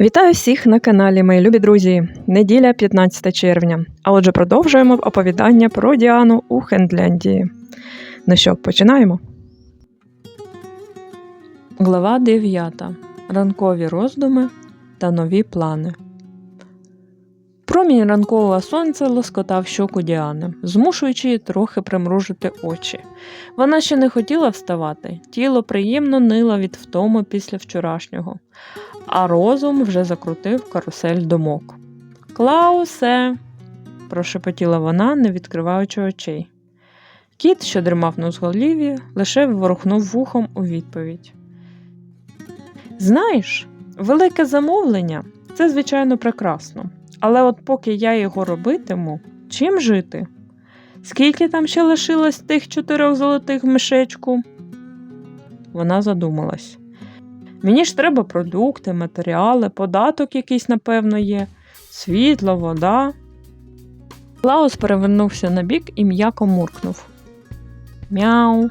Вітаю всіх на каналі, мої любі друзі. Неділя 15 червня. А отже, продовжуємо оповідання про Діану у Хендляндії. Ну що, починаємо. Глава 9. Ранкові роздуми та нові плани. Промінь ранкового сонця лоскотав щоку Діани, змушуючи її трохи примружити очі. Вона ще не хотіла вставати, тіло приємно нило від втоми після вчорашнього, а розум вже закрутив карусель думок. Клаусе. прошепотіла вона, не відкриваючи очей. Кіт, що дрімав на узголів'ї, лише ворухнув вухом у відповідь. Знаєш, велике замовлення це, звичайно, прекрасно. Але от поки я його робитиму, чим жити? Скільки там ще лишилось тих чотирьох золотих в мішечку? Вона задумалась. Мені ж треба продукти, матеріали, податок якийсь, напевно, є, світло, вода. Клаус перевернувся на бік і м'яко муркнув. Мяу.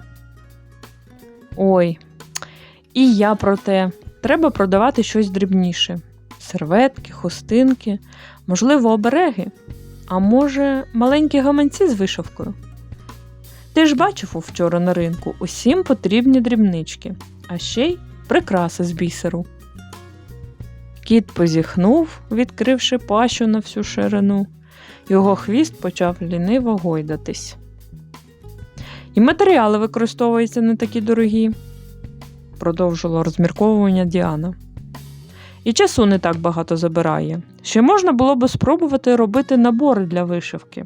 Ой, і я про те. Треба продавати щось дрібніше. Серветки, хустинки, можливо, обереги, а може, маленькі гаманці з вишивкою. Ти ж бачив вчора на ринку усім потрібні дрібнички, а ще й прикраси з бісеру. Кіт позіхнув, відкривши пащу на всю ширину. Його хвіст почав ліниво гойдатись. І матеріали використовуються не такі дорогі, продовжила розмірковування Діана. І часу не так багато забирає. Ще можна було би спробувати робити набори для вишивки.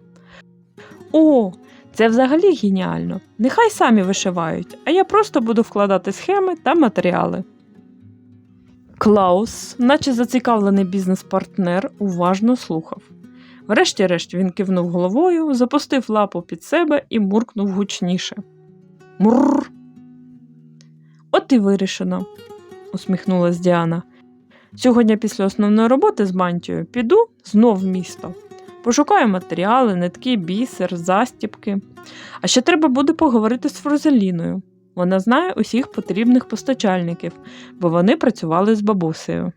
О, це взагалі геніально. Нехай самі вишивають, а я просто буду вкладати схеми та матеріали. Клаус, наче зацікавлений бізнес-партнер, уважно слухав. Врешті-решт він кивнув головою, запустив лапу під себе і муркнув гучніше. Мурр. От і вирішено, усміхнулась Діана. Сьогодні після основної роботи з мантією піду знов в місто. Пошукаю матеріали, нитки, бісер, застіпки. А ще треба буде поговорити з Фрозеліною. Вона знає усіх потрібних постачальників, бо вони працювали з бабусею.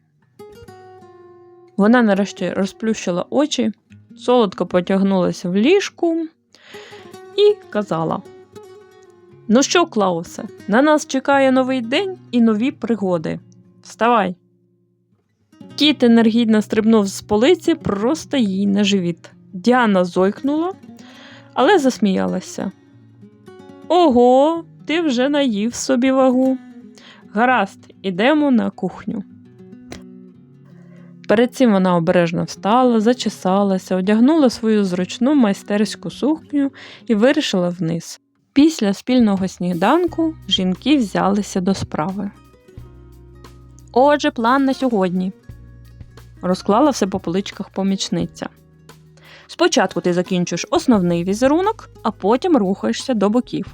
Вона нарешті розплющила очі, солодко потягнулася в ліжку і казала: Ну що, Клаусе, на нас чекає новий день і нові пригоди. Вставай! Кіт енергійно стрибнув з полиці просто їй на живіт. Діана зойкнула, але засміялася. Ого, ти вже наїв собі вагу. Гаразд, ідемо на кухню. Перед цим вона обережно встала, зачесалася, одягнула свою зручну майстерську сукню і вирішила вниз. Після спільного сніданку жінки взялися до справи. Отже, план на сьогодні розклала все по поличках помічниця. Спочатку ти закінчуєш основний візерунок, а потім рухаєшся до боків.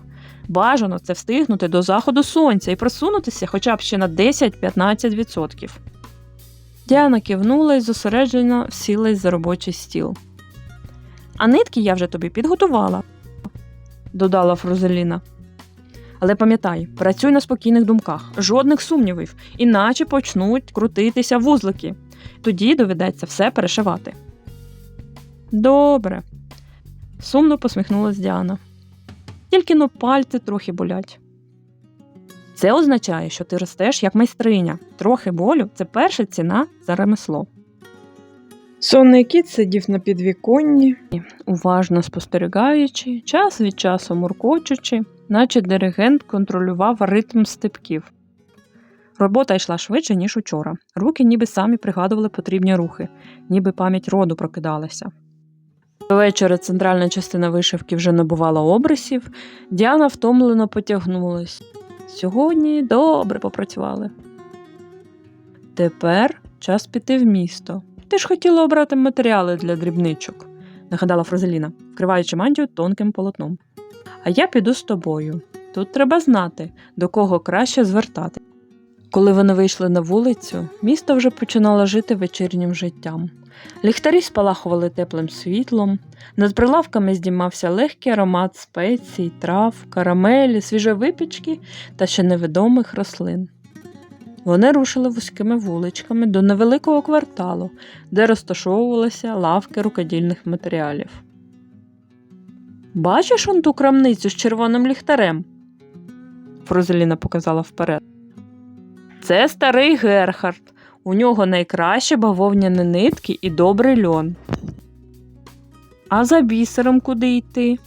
Бажано це встигнути до заходу сонця і просунутися хоча б ще на 10-15%. Діана кивнула і зосереджено сілась за робочий стіл. А нитки я вже тобі підготувала, додала Фрузеліна. Але пам'ятай, працюй на спокійних думках, жодних сумнівів, іначе почнуть крутитися вузлики. Тоді доведеться все перешивати. Добре, сумно посміхнулась Діана. Тільки но пальці трохи болять. Це означає, що ти ростеш як майстриня. Трохи болю це перша ціна за ремесло. Сонний кіт сидів на підвіконні, уважно спостерігаючи, час від часу муркочучи, наче диригент контролював ритм степків. Робота йшла швидше, ніж учора. Руки ніби самі пригадували потрібні рухи, ніби пам'ять роду прокидалася. До вечора центральна частина вишивки вже набувала обрисів, Діана втомлено потягнулась. Сьогодні добре попрацювали. Тепер час піти в місто. Ти ж хотіла обрати матеріали для дрібничок, нагадала Фрозеліна, вкриваючи мантію тонким полотном. А я піду з тобою. Тут треба знати, до кого краще звертати. Коли вони вийшли на вулицю, місто вже починало жити вечірнім життям. Ліхтарі спалахували теплим світлом, над прилавками здіймався легкий аромат спецій, трав, карамелі, свіжої випічки та ще невідомих рослин. Вони рушили вузькими вуличками до невеликого кварталу, де розташовувалися лавки рукодільних матеріалів. Бачиш он ту крамницю з червоним ліхтарем? Фрузеліна показала вперед. Це старий Герхард. У нього найкраще бавовняні нитки і добрий льон. А за бісером куди йти?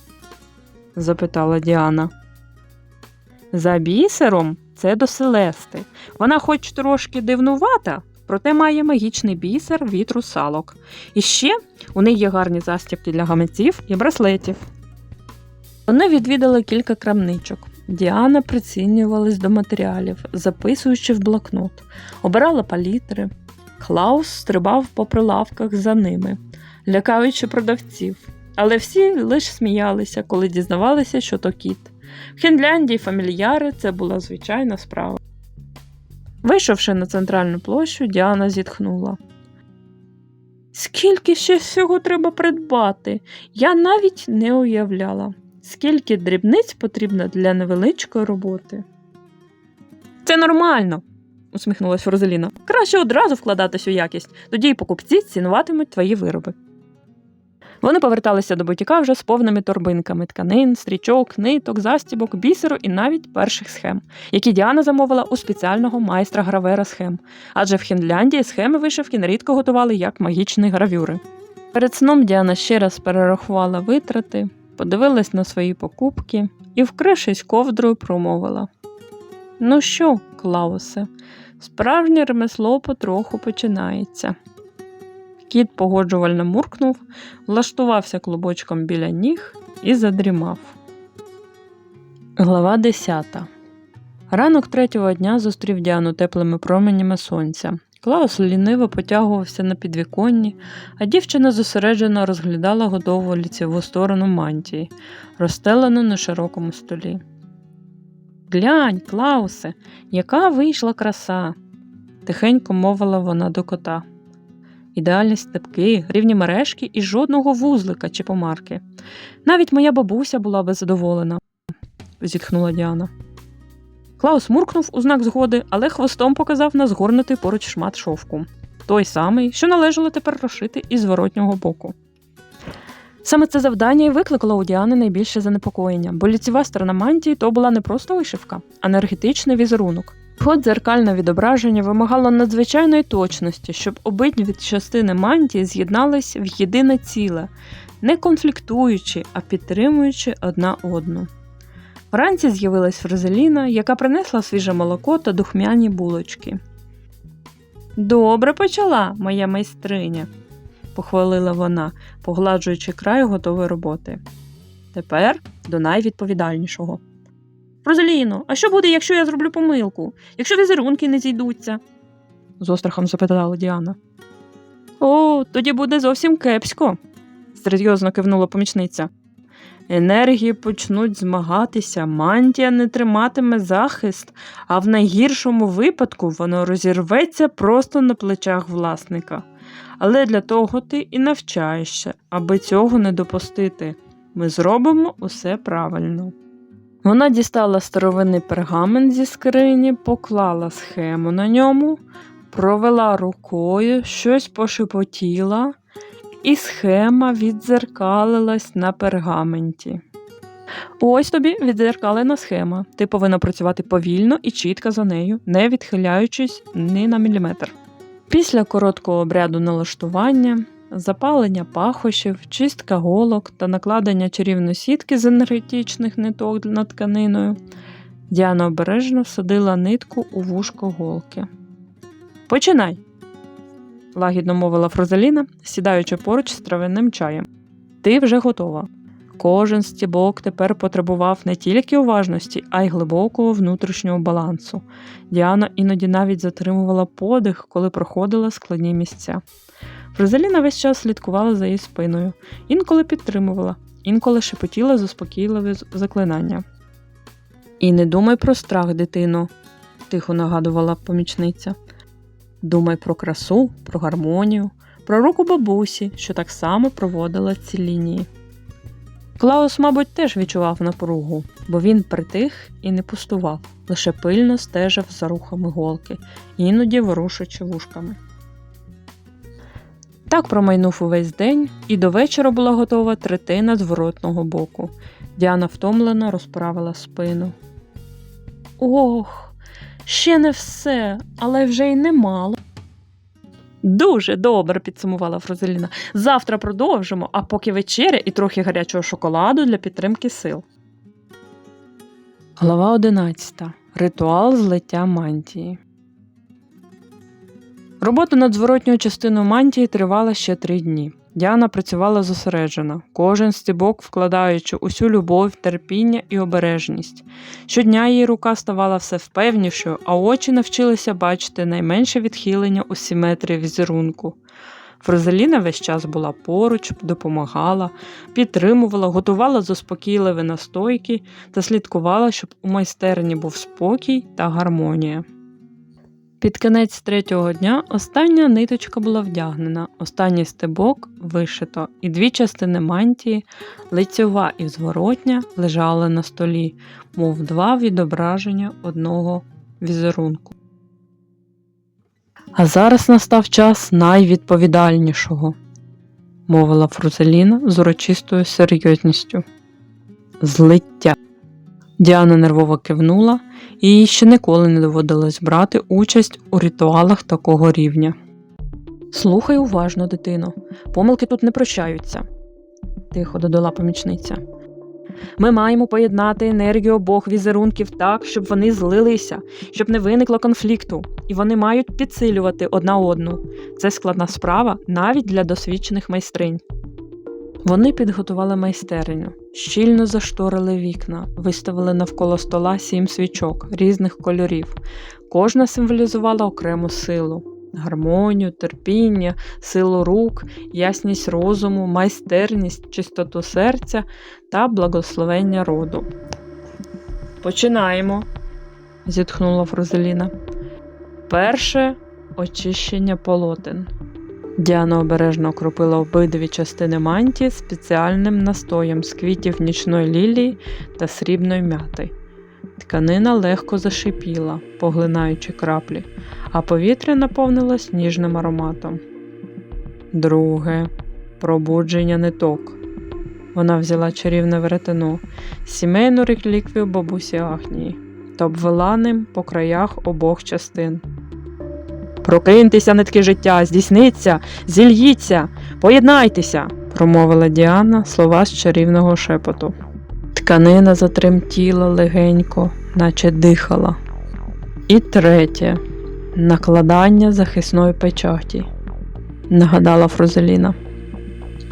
запитала Діана. За бісером це до Селести. Вона хоч трошки дивнувата, проте має магічний бісер від русалок. І ще у неї є гарні застібки для гаманців і браслетів. Вони відвідали кілька крамничок. Діана прицінювалась до матеріалів, записуючи в блокнот, обирала палітри. Клаус стрибав по прилавках за ними, лякаючи продавців. Але всі лише сміялися, коли дізнавалися, що то кіт. В Фінляндії фамільяри це була звичайна справа. Вийшовши на центральну площу, Діана зітхнула. Скільки ще всього треба придбати? Я навіть не уявляла, скільки дрібниць потрібно для невеличкої роботи. Це нормально, усміхнулася Розаліна. Краще одразу вкладатись у якість, тоді й покупці цінуватимуть твої вироби. Вони поверталися до бутіка вже з повними торбинками тканин, стрічок, ниток, застібок, бісеру і навіть перших схем, які Діана замовила у спеціального майстра гравера схем. Адже в Фінляндії схеми вишивки нерідко готували як магічні гравюри. Перед сном Діана ще раз перерахувала витрати, подивилась на свої покупки і, вкрившись ковдрою, промовила: Ну що, Клаусе, справжнє ремесло потроху починається. Кіт погоджувально муркнув, влаштувався клубочком біля ніг і задрімав. Глава 10 Ранок третього дня зустрів Діану теплими променями сонця. Клаус ліниво потягувався на підвіконні, а дівчина зосереджено розглядала готову ліцеву сторону мантії, розстелену на широкому столі. Глянь, Клаусе, яка вийшла краса, тихенько мовила вона до кота. Ідеальні степки, рівні мережки і жодного вузлика чи помарки. Навіть моя бабуся була би задоволена, зітхнула Діана. Клаус муркнув у знак згоди, але хвостом показав на згорнутий поруч шмат шовку. Той самий, що належало тепер розшити із зворотнього боку. Саме це завдання і викликало у Діани найбільше занепокоєння, бо ліцева сторона мантії то була не просто вишивка, а енергетичний візерунок. Його дзеркальне відображення вимагало надзвичайної точності, щоб обидві частини мантії з'єднались в єдине ціле, не конфліктуючи, а підтримуючи одна одну. Вранці з'явилась Фрозеліна, яка принесла свіже молоко та духмяні булочки. Добре почала, моя майстриня, похвалила вона, погладжуючи край готової роботи. Тепер до найвідповідальнішого. Розаліно, а що буде, якщо я зроблю помилку, якщо візерунки не зійдуться? з острахом запитала Діана. О, тоді буде зовсім кепсько, серйозно кивнула помічниця. Енергії почнуть змагатися, мантія не триматиме захист, а в найгіршому випадку воно розірветься просто на плечах власника. Але для того ти і навчаєшся, аби цього не допустити. Ми зробимо усе правильно. Вона дістала старовинний пергамент зі скрині, поклала схему на ньому, провела рукою, щось пошепотіла, і схема віддзеркалилась на пергаменті. Ось тобі віддзеркалена схема. Ти повинна працювати повільно і чітко за нею, не відхиляючись ні на міліметр. Після короткого обряду налаштування запалення пахощів, чистка голок та накладення чарівної сітки з енергетичних ниток над тканиною, Діана обережно всадила нитку у вушко голки. Починай, лагідно мовила Фрозаліна, сідаючи поруч з травяним чаєм. Ти вже готова. Кожен стібок тепер потребував не тільки уважності, а й глибокого внутрішнього балансу. Діана іноді навіть затримувала подих, коли проходила складні місця. Фризеліна весь час слідкувала за її спиною, інколи підтримувала, інколи шепотіла заспокійливі заклинання. І не думай про страх, дитино, тихо нагадувала помічниця. Думай про красу, про гармонію, про руку бабусі, що так само проводила ці лінії. Клаус, мабуть, теж відчував напругу, бо він притих і не пустував, лише пильно стежив за рухами голки, іноді ворушачи вушками. Так промайнув увесь день, і до вечора була готова третина зворотного боку. Діана втомлено розправила спину. Ох, ще не все, але вже й немало. Дуже добре, підсумувала Фрозеліна. Завтра продовжимо, а поки вечеря і трохи гарячого шоколаду для підтримки сил. Глава 11. Ритуал злиття мантії. Робота над зворотньою частиною мантії тривала ще три дні. Діана працювала зосереджено, кожен стібок вкладаючи усю любов, терпіння і обережність. Щодня її рука ставала все впевнішою, а очі навчилися бачити найменше відхилення у симетрії візерунку. Фрозеліна весь час була поруч, допомагала, підтримувала, готувала заспокійливі настойки та слідкувала, щоб у майстерні був спокій та гармонія. Під кінець третього дня остання ниточка була вдягнена, останній стебок вишито, і дві частини мантії, лицьова і зворотня, лежали на столі, мов два відображення одного візерунку. А зараз настав час найвідповідальнішого, мовила Фрузеліна з урочистою серйозністю. Злиття. Діана нервово кивнула, і їй ще ніколи не доводилось брати участь у ритуалах такого рівня. Слухай уважно, дитино, помилки тут не прощаються, тихо додала помічниця. Ми маємо поєднати енергію обох візерунків так, щоб вони злилися, щоб не виникло конфлікту, і вони мають підсилювати одна одну. Це складна справа навіть для досвідчених майстринь. Вони підготували майстерню, щільно зашторили вікна, виставили навколо стола сім свічок різних кольорів. Кожна символізувала окрему силу, гармонію, терпіння, силу рук, ясність розуму, майстерність, чистоту серця та благословення роду. Починаємо, зітхнула Фрозеліна. Перше очищення полотен. Діана обережно окропила обидві частини мантії спеціальним настоєм з квітів нічної лілії та срібної м'яти. Тканина легко зашипіла, поглинаючи краплі, а повітря наповнилось ніжним ароматом. Друге пробудження ниток. Вона взяла чарівне веретено, сімейну реліквію бабусі Агнії та обвела ним по краях обох частин. Прокиньтеся, нитки життя, здійсниться, зільїться, поєднайтеся, промовила Діана слова з чарівного шепоту. Тканина затремтіла легенько, наче дихала. І третє накладання захисної печаті, нагадала Фрозеліна.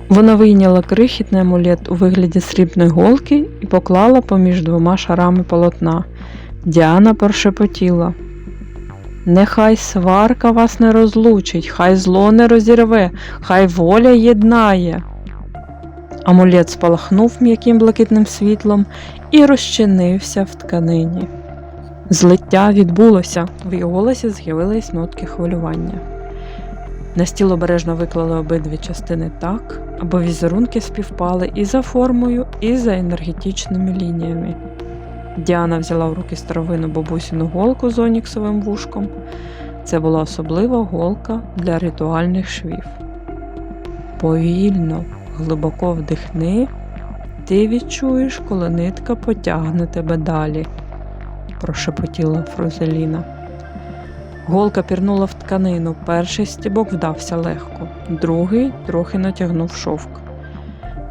Вона вийняла крихітний амулет у вигляді срібної голки і поклала поміж двома шарами полотна. Діана прошепотіла. Нехай сварка вас не розлучить, хай зло не розірве, хай воля єднає. Амулет спалахнув м'яким блакитним світлом і розчинився в тканині. Злиття відбулося, в її голосі з'явились нотки хвилювання. На стіл обережно виклали обидві частини так, аби візерунки співпали і за формою, і за енергетичними лініями. Діана взяла в руки старовину бабусіну голку з оніксовим вушком. Це була особлива голка для ритуальних швів. Повільно, глибоко вдихни, ти відчуєш, коли нитка потягне тебе далі, прошепотіла Фрозеліна. Голка пірнула в тканину. Перший стібок вдався легко, другий трохи натягнув шовк.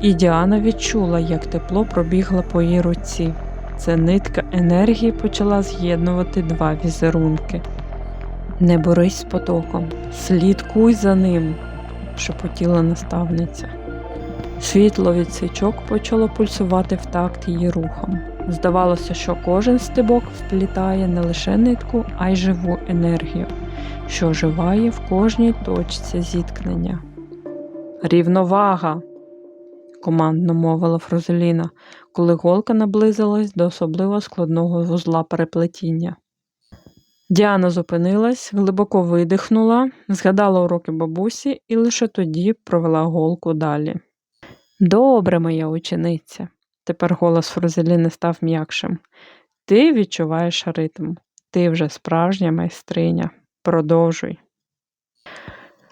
І Діана відчула, як тепло пробігло по її руці. Це нитка енергії почала з'єднувати два візерунки. Не борись з потоком, слідкуй за ним, шепотіла наставниця. Світло від свічок почало пульсувати в такт її рухом. Здавалося, що кожен стебок вплітає не лише нитку, а й живу енергію, що оживає в кожній точці зіткнення. Рівновага, командно мовила Фрозеліна, коли голка наблизилась до особливо складного вузла переплетіння. Діана зупинилась, глибоко видихнула, згадала уроки бабусі і лише тоді провела голку далі. Добре, моя учениця. Тепер голос Фрузеліни став м'якшим. Ти відчуваєш ритм. Ти вже справжня майстриня. Продовжуй.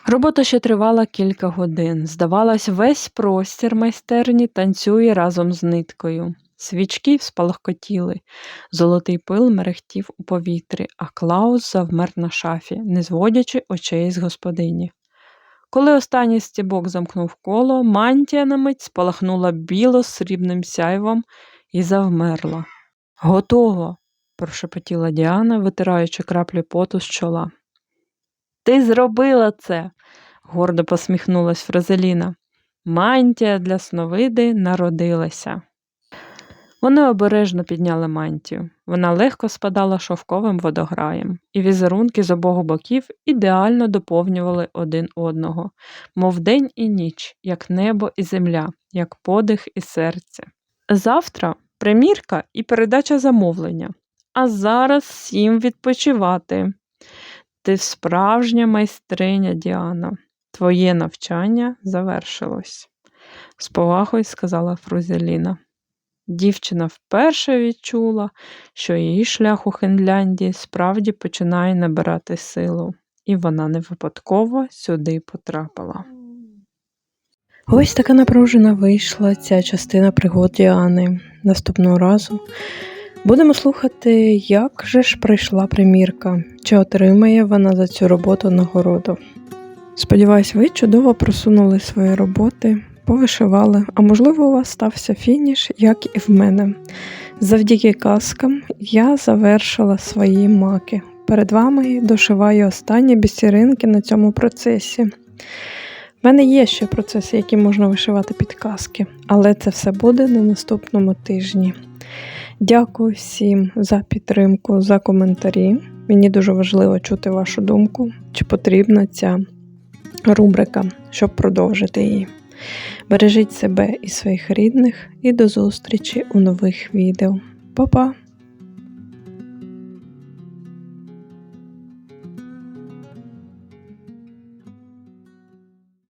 Робота ще тривала кілька годин. Здавалось, весь простір майстерні танцює разом з ниткою. Свічки спалахкотіли, золотий пил мерехтів у повітрі, а Клаус завмер на шафі, не зводячи очей з господині. Коли останній стібок замкнув коло, мантія на мить спалахнула біло срібним сяйвом і завмерла. Готово, прошепотіла Діана, витираючи краплі поту з чола. Ти зробила це, гордо посміхнулась Фразеліна. Мантія для сновиди народилася. Вони обережно підняли мантію. Вона легко спадала шовковим водограєм, і візерунки з обох боків ідеально доповнювали один одного, мов день і ніч, як небо і земля, як подих і серце. Завтра примірка і передача замовлення, а зараз всім відпочивати. Ти справжня майстриня, Діана. Твоє навчання завершилось, з повагою сказала Фрузеліна. Дівчина вперше відчула, що її шлях у Фінляндії справді починає набирати силу, і вона не випадково сюди потрапила. Ось така напружена вийшла ця частина пригод Діани. Наступного разу будемо слухати, як же ж прийшла примірка, чи отримає вона за цю роботу нагороду. Сподіваюсь, ви чудово просунули свої роботи, повишивали, а можливо, у вас стався фініш, як і в мене. Завдяки казкам я завершила свої маки. Перед вами дошиваю останні бісеринки на цьому процесі. В мене є ще процеси, які можна вишивати під казки, але це все буде на наступному тижні. Дякую всім за підтримку, за коментарі. Мені дуже важливо чути вашу думку, чи потрібна ця рубрика, щоб продовжити її. Бережіть себе і своїх рідних, і до зустрічі у нових відео. Па-па!